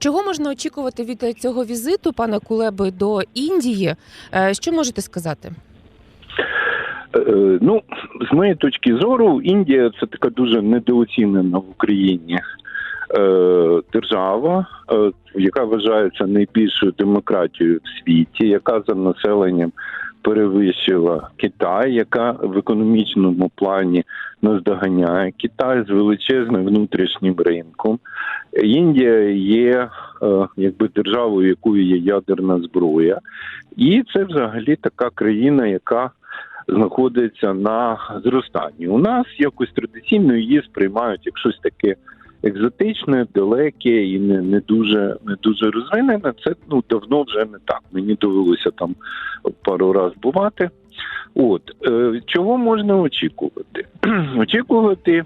Чого можна очікувати від е, цього візиту пана Кулеби до Індії? Е, Що можете сказати? Е, Ну, з моєї точки зору, Індія це така дуже недооцінена в Україні держава, яка вважається найбільшою демократією в світі, яка за населенням перевищила Китай, яка в економічному плані наздоганяє Китай з величезним внутрішнім ринком. Індія є е, якби державою, якою є ядерна зброя, і це взагалі така країна, яка знаходиться на зростанні. У нас якось традиційно її сприймають як щось таке екзотичне, далеке і не, не дуже не дуже розвинене. Це ну давно вже не так. Мені довелося там пару раз бувати. От е, чого можна очікувати? очікувати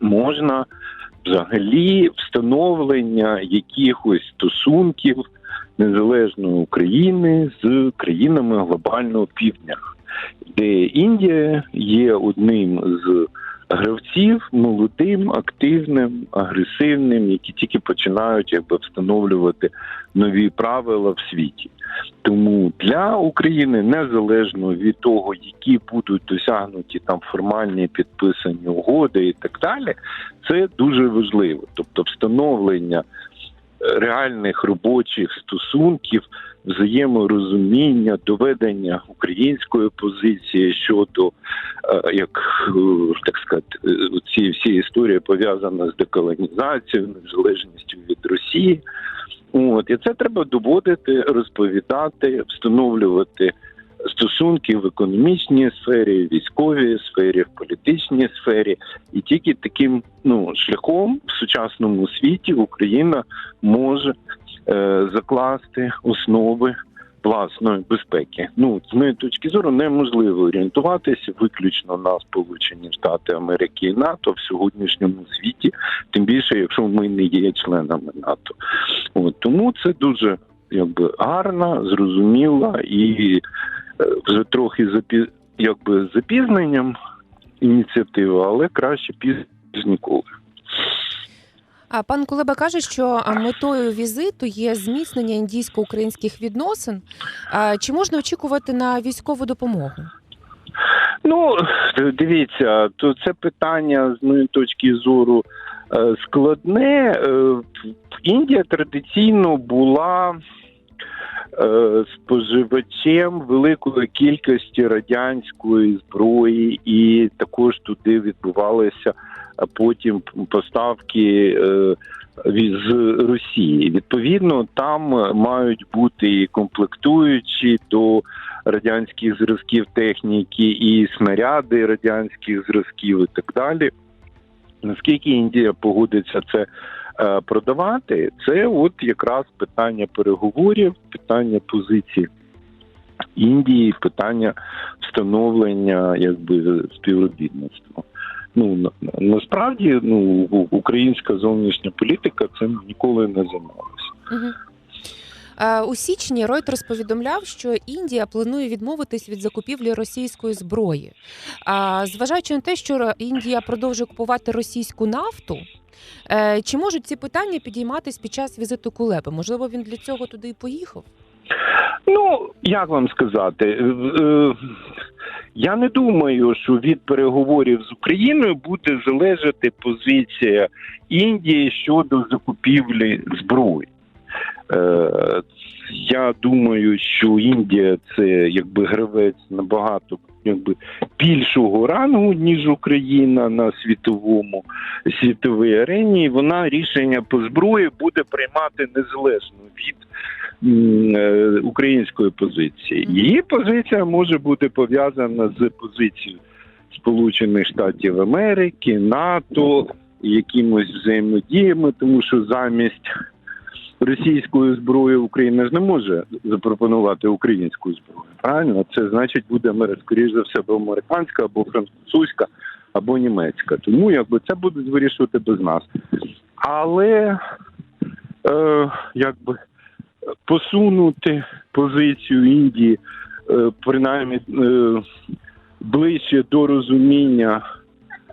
можна взагалі встановлення якихось стосунків незалежної України з країнами глобального півдня, де Індія є одним з гравців молодим, активним, агресивним, які тільки починають якби встановлювати нові правила в світі. Тому для України незалежно від того, які будуть досягнуті там формальні підписані угоди і так далі, це дуже важливо. Тобто, встановлення е, реальних робочих стосунків, взаєморозуміння, доведення української позиції щодо е, як е, так сказати, е, ці всі історії пов'язана з деколонізацією, незалежністю від Росії. От і це треба доводити, розповідати, встановлювати стосунки в економічній сфері, військовій сфері, в політичній сфері, і тільки таким ну шляхом в сучасному світі Україна може е, закласти основи власної безпеки. Ну з моєї точки зору неможливо орієнтуватися виключно на Сполучені Штати Америки і НАТО в сьогоднішньому світі, тим більше, якщо ми не є членами НАТО. От тому це дуже якби гарна, зрозуміла і вже трохи запі... якби з запізненням ініціатива, але краще пізно ніж ніколи. А пан Кулеба каже, що метою візиту є зміцнення індійсько-українських відносин. А, Чи можна очікувати на військову допомогу? Ну, дивіться, то це питання з моєї точки зору е, складне. Е, Індія традиційно була споживачем великої кількості радянської зброї, і також туди відбувалися потім поставки е, з Росії. Відповідно, там мають бути і комплектуючі до радянських зразків техніки, і снаряди радянських зразків, і так далі. Наскільки Індія погодиться це е, продавати, це от якраз питання переговорів, питання позиції Індії, питання встановлення якби співробітництва. Ну на, на- насправді ну українська зовнішня політика цим ніколи не займалася. Е, У січні Reuters повідомляв, що Індія планує відмовитись від закупівлі російської зброї. Зважаючи на те, що Індія продовжує купувати російську нафту, е, чи можуть ці питання підійматись під час візиту Кулеби? Можливо, він для цього туди і поїхав? Ну, як вам сказати, я не думаю, що від переговорів з Україною буде залежати позиція Індії щодо закупівлі зброї. Е, Я думаю, що Індія це якби гравець набагато якби більшого рангу, ніж Україна на світовому світовій арені. Вона рішення по зброї буде приймати незалежно від м, е, української позиції. Її позиція може бути пов'язана з позицією Сполучених Штатів Америки, НАТО, якимось взаємодіями, тому що замість російської зброї Україна ж не може запропонувати українську зброю. Правильно, це значить буде скоріш за все або американська, або французька, або німецька. Тому якби це будуть вирішувати без нас. Але е, якби посунути позицію Індії, е, принаймні е, ближче до розуміння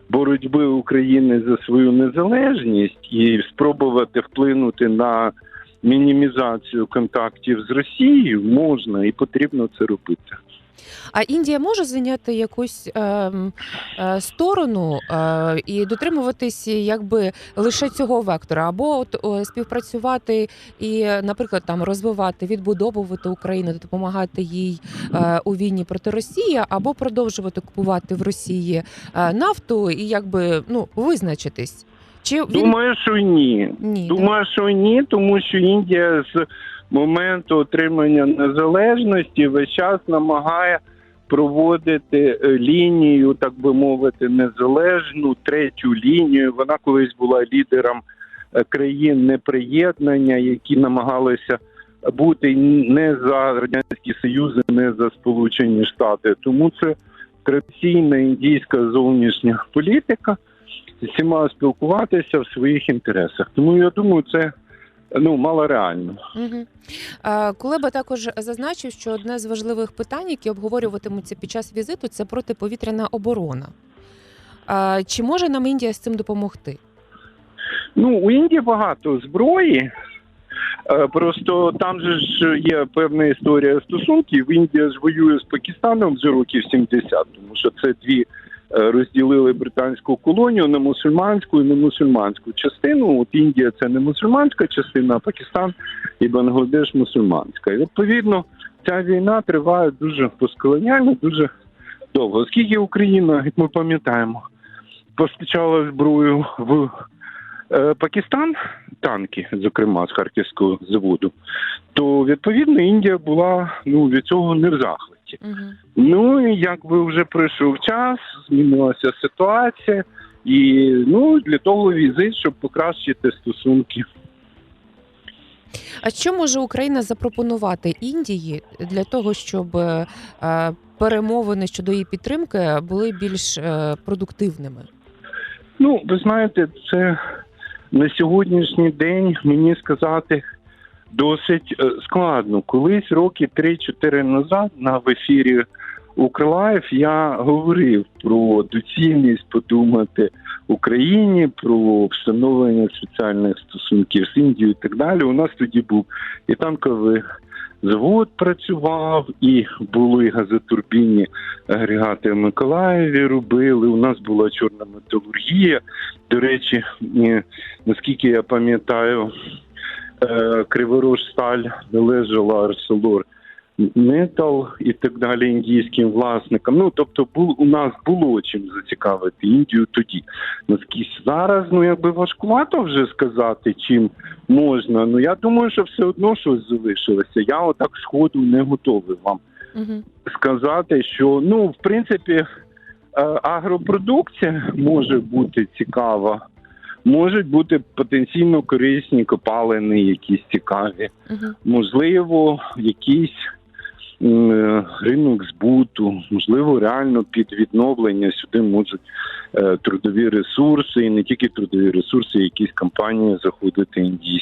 боротьби України за свою незалежність і спробувати вплинути на мінімізацію контактів з Росією можна і потрібно це робити. А Індія може зайняти якусь ем, е, сторону е, і дотримуватись якби лише цього вектора, або от о, співпрацювати і, наприклад, там розвивати, відбудовувати Україну, допомагати їй е, у війні проти Росії, або продовжувати купувати в Росії е, нафту і якби ну визначитись. Чи він Думаю, що ні. ні? Думаю, що ні, тому що Індія з моменту отримання незалежності весь час намагає проводити е, лінію, так би мовити, незалежну третю лінію. Вона колись була лідером е, країн неприєднання, які намагалися бути не за радянський союз, і не за Сполучені Штати. Тому це традиційна індійська зовнішня політика з всіма спілкуватися в своїх інтересах. Тому я думаю, це ну малореально. Угу. Кулеба також зазначив, що одне з важливих питань, які обговорюватимуться під час візиту, це протиповітряна оборона. Чи може нам Індія з цим допомогти? Ну у Індії багато зброї. е, Просто там же ж є певна історія стосунків. Індія ж воює з Пакистаном вже років 70, тому що це дві розділили британську колонію на мусульманську і не мусульманську частину. От Індія це не мусульманська частина, а Пакистан і Бангладеш мусульманська. І відповідно ця війна триває дуже посколоніально, дуже довго. Оскільки Україна, як ми пам'ятаємо, постачала зброю в е, Пакистан, танки, зокрема з харківського заводу, то відповідно Індія була ну від цього не в захваті. Угу. Ну і якби вже пройшов час, змінилася ситуація, і ну для того візит, щоб покращити стосунки. А що може Україна запропонувати Індії для того, щоб е, е, перемовини щодо її підтримки були більш е, продуктивними? Ну, ви знаєте, це на сьогоднішній день мені сказати досить е, складно. Колись роки 3-4 назад на в ефірі Укрлайф я говорив про доцільність подумати Україні про встановлення спеціальних стосунків з Індією і так далі. У нас тоді був і танковий завод працював, і були газотурбінні агрегати в Миколаєві робили. У нас була чорна металургія. До речі, е, наскільки я пам'ятаю, Криворожсталь належала Арселор Метал і так далі індійським власникам. Ну тобто, бу, у нас було чим зацікавити Індію тоді. Наскільки зараз, ну якби важкувато вже сказати, чим можна. Ну я думаю, що все одно щось залишилося. Я отак сходу не готовий вам Угу. сказати, що ну в принципі е, агропродукція може бути цікава. Можуть бути потенційно корисні копалини, якісь цікаві, Угу. можливо, якийсь м, е, ринок збуту, можливо, реально під відновлення сюди можуть е, трудові ресурси, і не тільки трудові ресурси, якісь компанії заходити індійські.